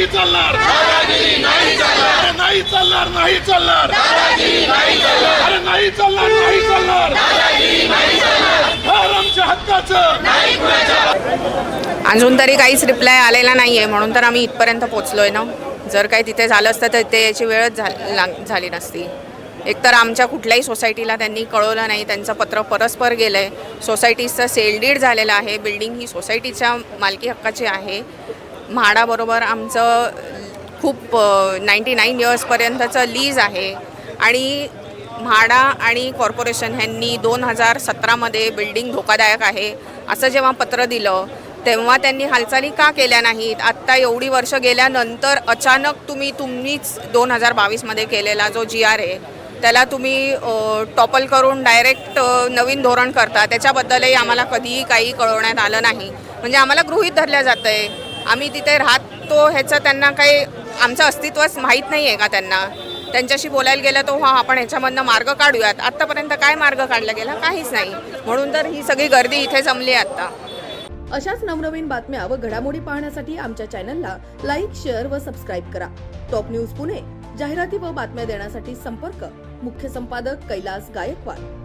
चालणार. नाही चालणार. अरे नाही चालणार नाही चालणार. अरे नाही चालणार नाही चालणार. घर आमच्या हक्काचं. अजून तरी काहीच रिप्लाय आलेला नाही आहे म्हणून तर आम्ही इथपर्यंत पोचलोय ना. जर काही तिथे झालं असतं तर ते याची वेळच झाल- लाग- झाली नसती. एकतर आमच्या कुठल्याही सोसायटीला त्यांनी कळवलं नाही त्यांचं पत्र परस्पर गेलं आहे सोसायटीचं सेलडीड झालेलं आहे. बिल्डिंग ही सोसायटीच्या मालकी हक्काची आहे. म्हाडाबरोबर आमचं खूप नाईंटी नाईन इयर्सपर्यंतचं लीज आहे. आणि म्हाडा आणि कॉर्पोरेशन ह्यांनी दोन हजार सतरामध्ये बिल्डिंग धोकादायक आहे असं जेव्हा पत्र दिलं तेव्हा त्यांनी हालचाली का केल्या नाहीत? आत्ता एवढी वर्ष गेल्यानंतर अचानक तुम्ही तुम्हीच दोन हजार बावीसमध्ये केलेला जो जी आर आहे त्याला तुम्ही टॉपल करून डायरेक्ट नवीन धोरण करता त्याच्याबद्दलही आम्हाला कधीही काही कळवण्यात आलं नाही. म्हणजे आम्हाला गृहीत धरल्या जातं आहे आम्ही तिथे राहतो ह्याचं त्यांना काही आमचं अस्तित्वच माहीत नाही आहे का त्यांना? त्यांच्याशी बोलायला गेलं तर हा आपण ह्याच्यामधनं मार्ग काढूयात. आत्तापर्यंत काय मार्ग काढला गेला? काहीच नाही. म्हणून तर ही सगळी गर्दी इथे जमली आहे आत्ता. अशाच नवनवीन बातम्या व घडामोडी पाहण्यासाठी आमच्या चॅनलला लाईक शेअर व सबस्क्राईब करा. टॉप न्यूज पुणे जाहिराती व बातम्या देण्यासाठी संपर्क. मुख्य संपादक कैलास गायकवाड.